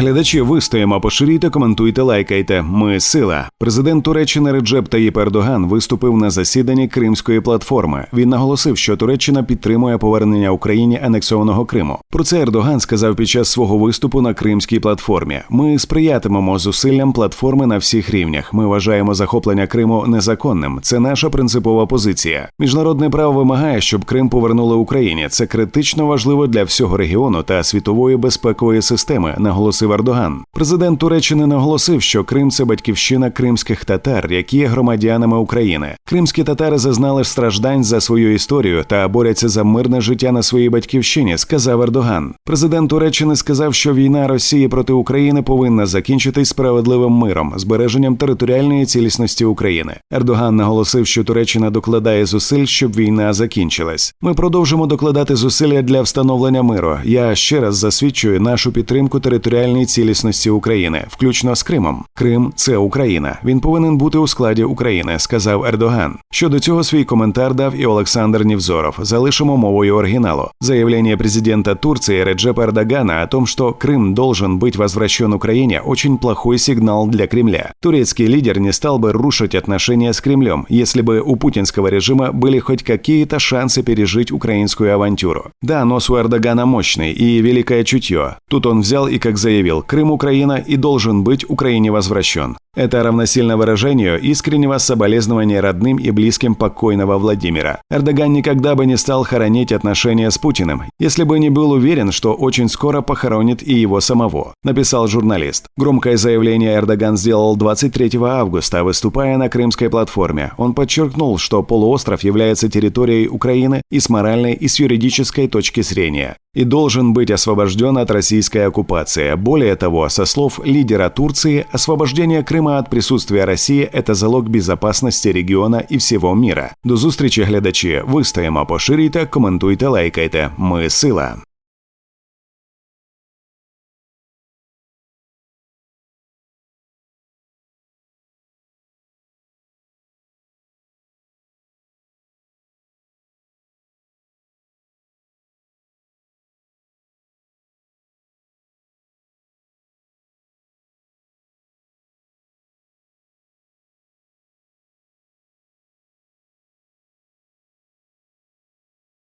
Глядачі, вистоїмо, поширюйте, коментуйте, лайкайте. Ми сила. Президент Туреччини Реджеп Таїп Ердоган виступив на засіданні Кримської платформи. Він наголосив, що Туреччина підтримує повернення Україні анексованого Криму. Про це Ердоган сказав під час свого виступу на Кримській платформі. Ми сприятимемо зусиллям платформи на всіх рівнях. Ми вважаємо захоплення Криму незаконним. Це наша принципова позиція. Міжнародне право вимагає, щоб Крим повернули Україні. Це критично важливо для всього регіону та світової безпекової системи. Наголосив Ердоган. Президент Туреччини наголосив, що Крим це батьківщина кримських татар, які є громадянами України. Кримські татари зазнали страждань за свою історію та борються за мирне життя на своїй батьківщині, сказав Ердоган. Президент Туреччини сказав, що війна Росії проти України повинна закінчитись справедливим миром, збереженням територіальної цілісності України. Ердоган наголосив, що Туреччина докладає зусиль, щоб війна закінчилась. Ми продовжимо докладати зусилля для встановлення миру. Я ще раз засвідчую нашу підтримку територіальної цілісності України, включно з Кримом. Крим це Україна. Він повинен бути у складі України, сказав Ердоган. Щодо цього свій коментар дав і Олександр Нівзоров. Залишимо мовою оригіналу. Заявление президента Турции Реджепа Эрдогана о том, что Крым должен быть возвращен Украине, очень плохой сигнал для Кремля. Турецкий лидер не стал бы рушить отношения с Кремлем, если бы у путинского режима были хоть какие-то шансы пережить украинскую авантюру. Да, нос у Эрдогана мощный и великое чутье. Тут он взял и, как заявил, Крым Украина и должен быть Украине возвращен. Это равносильно выражению искреннего соболезнования родным и близким покойного Владимира. Эрдоган никогда бы не стал хоронить отношения с Путиным, если бы не был уверен, что очень скоро похоронит и его самого, написал журналист. Громкое заявление Эрдоган сделал 23 августа, выступая на крымской платформе. Он подчеркнул, что полуостров является территорией Украины и с моральной, и с юридической точки зрения и должен быть освобожден от российской оккупации. Более того, со слов лидера Турции, освобождение Крыма от присутствия России – это залог безопасности региона і всього міра. До зустрічі, глядачі. Вистоїмо, поширюйте, коментуйте, лайкайте. Ми сила.